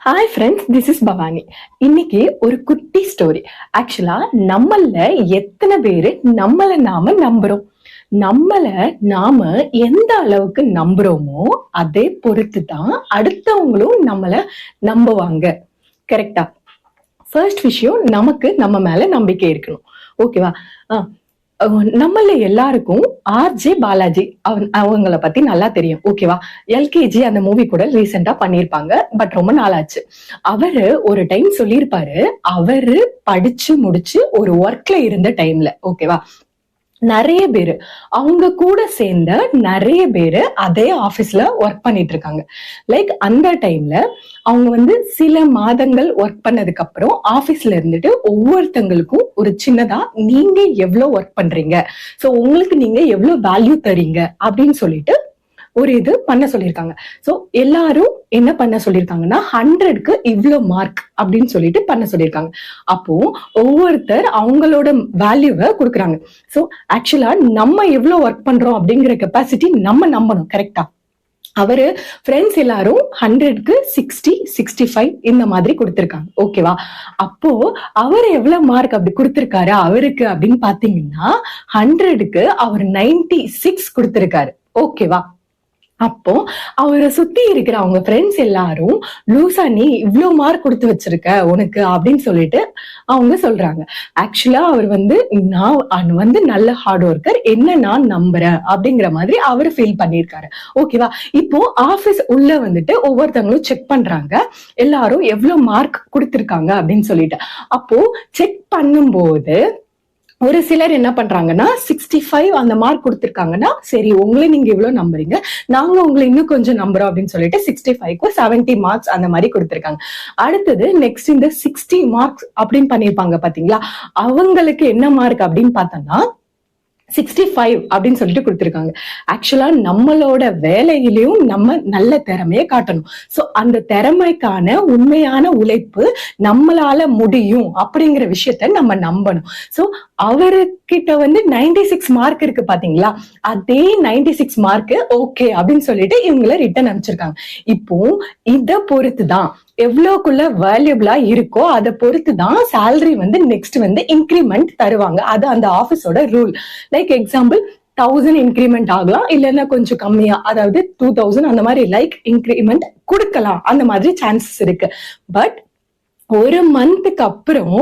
Hi friends this is Bhavani இன்னைக்கு ஒரு குட்டி ஸ்டோரி ஆக்சுவலா நம்மள எத்தனை பேரு நம்மள நாம நம்புறோம்? நம்மள நாம எந்த அளவுக்கு நம்புறோமோ அதை பொறுத்து தான் அடுத்தவங்களும் நம்மள நம்புவாங்க. கரெக்டா ஃபர்ஸ்ட் விஷயம் நமக்கு நம்ம மேல நம்பிக்கை இருக்கணும். ஓகேவா நம்மள எல்லாருக்கும் ஆர்ஜே பாலாஜி அவங்கள பத்தி நல்லா தெரியும் ஓகேவா எல்கேஜி அந்த மூவி கூட ரீசெண்டா பண்ணிருப்பாங்க பட் ரொம்ப நாளாச்சு. அவரு ஒரு டைம் சொல்லியிருப்பாரு அவரு படிச்சு முடிச்சு ஒரு ஒர்க்ல இருந்த டைம்ல ஓகேவா நிறைய பேரு. அவங்க கூட சேர்ந்த நிறைய பேரு அதே ஆபீஸ்ல ஒர்க் பண்ணிட்டு இருக்காங்க லைக் அந்த டைம்ல அவங்க வந்து சில மாதங்கள் ஒர்க் பண்ணதுக்கு அப்புறம் ஆபீஸ்ல இருந்துட்டு ஒவ்வொருத்தங்களுக்கும் ஒரு சின்னதா நீங்க எவ்வளவு ஒர்க் பண்றீங்க? சோ உங்களுக்கு நீங்க எவ்வளவு வேல்யூ தரீங்க? அப்படின்னு சொல்லிட்டு ஒரு இது பண்ண சொல்லியிருக்காங்க. ஸோ எல்லாரும் என்ன பண்ண சொல்லியிருக்காங்கன்னா ஹண்ட்ரட்க்கு இவ்வளோ மார்க் அப்படின்னு சொல்லிட்டு பண்ண சொல்லியிருக்காங்க. அப்போ ஒவ்வொருத்தர் அவங்களோட வேல்யூவை கொடுக்குறாங்க. ஸோ ஆக்சுவலா நம்ம எவ்வளோ ஒர்க் பண்றோம் அப்படிங்கிற கெப்பாசிட்டி நம்ம நம்பணும் கரெக்டா அவரு ஃப்ரெண்ட்ஸ் எல்லாரும் ஹண்ட்ரட்க்கு சிக்ஸ்டி சிக்ஸ்டி ஃபைவ் இந்த மாதிரி கொடுத்துருக்காங்க. ஓகேவா அப்போ அவர் எவ்வளவு மார்க் அப்படி கொடுத்துருக்காரு அவருக்கு அப்படின்னு பாத்தீங்கன்னா ஹண்ட்ரடுக்கு அவர் நைன்டி சிக்ஸ் கொடுத்துருக்காரு ஓகேவா அப்போ அவரை சுத்தி இருக்கிற அவங்க ஃப்ரெண்ட்ஸ் எல்லாரும் லூசா நீ இவ்வளவு மார்க் கொடுத்து வச்சிருக்க உனக்கு அப்படின்னு சொல்லிட்டு அவங்க சொல்றாங்க. ஆக்சுவலா அவர் வந்து நான் வந்து நல்ல ஹார்ட் ஒர்க்கர் என்ன நான் நம்புறேன் அப்படிங்கிற மாதிரி அவர் ஃபீல் பண்ணியிருக்காரு. ஓகேவா இப்போ ஆபீஸ் உள்ள வந்துட்டு ஒவ்வொருத்தவங்களும் செக் பண்றாங்க. எல்லாரும் எவ்வளவு மார்க் கொடுத்துருக்காங்க அப்படின்னு சொல்லிட்டு. அப்போ செக் பண்ணும்போது ஒரு சிலர் என்ன பண்றாங்கன்னா சிக்ஸ்டி ஃபைவ் அந்த மார்க் கொடுத்துருக்காங்கன்னா சரி உங்களை நீங்க இவ்வளவு நம்புறீங்க நாங்க உங்களை இன்னும் கொஞ்சம் நம்புறோம் அப்படின்னு சொல்லிட்டு சிக்ஸ்டி ஃபைவ்க்கு செவன்டி மார்க்ஸ் அந்த மாதிரி கொடுத்துருக்காங்க. அடுத்தது நெக்ஸ்ட் இந்த சிக்ஸ்டி மார்க்ஸ் அப்படின்னு பண்ணியிருப்பாங்க பாத்தீங்களா? அவங்களுக்கு என்ன மார்க் அப்படின்னு பார்த்தோம்னா சிக்ஸ்டி ஃபைவ் அப்படின்னு சொல்லிட்டு கொடுத்துருக்காங்க. ஆக்சுவலா நம்மளோட வேலையிலையும் நம்ம நல்ல திறமையை காட்டணும். சோ அந்த திறமைக்கான உண்மையான உழைப்பு நம்மளால முடியும் அப்படிங்கிற விஷயத்த நம்ம நம்பணும். சோ அவர்கிட்ட வந்து நைன்டி சிக்ஸ் மார்க் இருக்கு பாத்தீங்களா? அதே நைன்டி சிக்ஸ் மார்க் ஓகே அப்படின்னு சொல்லிட்டு இவங்கள ரிட்டர்ன் அனுப்பிச்சிருக்காங்க. இப்போ இத பொறுத்து தான் எவ்வளவுக்குள்ள வேல்யூபிளா இருக்கோ அதை பொறுத்து தான் சேலரி வந்து நெக்ஸ்ட் வந்து இன்க்ரிமெண்ட் தருவாங்க. அது அந்த ஆபீஸோட rule like example thousand increment ஆகலாம் இல்லைன்னா கொஞ்சம் கம்மியா அதாவது டூ தௌசண்ட் அந்த மாதிரி லைக் இன்க்ரிமெண்ட் கொடுக்கலாம். அந்த மாதிரி சான்சஸ் இருக்கு. பட் ஒரு மந்த்துக்கு அப்புறம்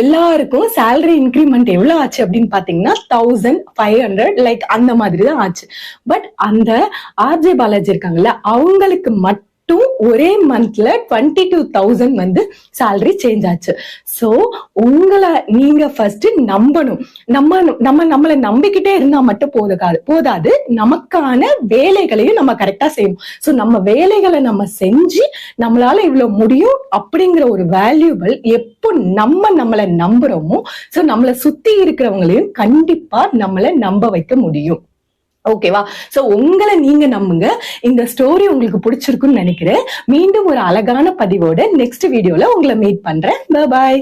எல்லாருக்கும் சேலரி இன்க்ரிமெண்ட் எவ்வளவு ஆச்சு அப்படின்னு பாத்தீங்கன்னா தௌசண்ட் ஃபைவ் ஹண்ட்ரட் லைக் அந்த மாதிரி தான் ஆச்சு. பட் அந்த ஆர்ஜே பாலாஜி இருக்காங்கல்ல அவங்களுக்கு மட்டும் மட்டும் ஒரே மந்த்ல டுவெண்ட்டி டூ தௌசண்ட் வந்து சேலரி சேஞ்ச் ஆச்சு. ஸோ உங்களை நீங்க ஃபர்ஸ்ட் நம்பணும். நம்ம நம்ம நம்மளை நம்பிக்கிட்டே இருந்தா மட்டும் போதாது போதாது. நமக்கான வேலைகளையும் நம்ம கரெக்டா செய்யணும். ஸோ நம்ம வேலைகளை நம்ம செஞ்சு நம்மளால இவ்வளவு முடியும் அப்படிங்கிற ஒரு வேல்யூபிள் எப்போ நம்ம நம்மளை நம்புறோமோ ஸோ நம்மளை சுத்தி இருக்கிறவங்களையும் கண்டிப்பா நம்மளை நம்ப வைக்க முடியும். ஓகேவா சோ உங்களை நீங்க நம்புங்க. இந்த ஸ்டோரி உங்களுக்கு பிடிச்சிருக்குன்னு நினைக்கிறேன். மீண்டும் ஒரு அழகான பதிவோட நெக்ஸ்ட் வீடியோல உங்களை மீட் பண்றேன். பாய்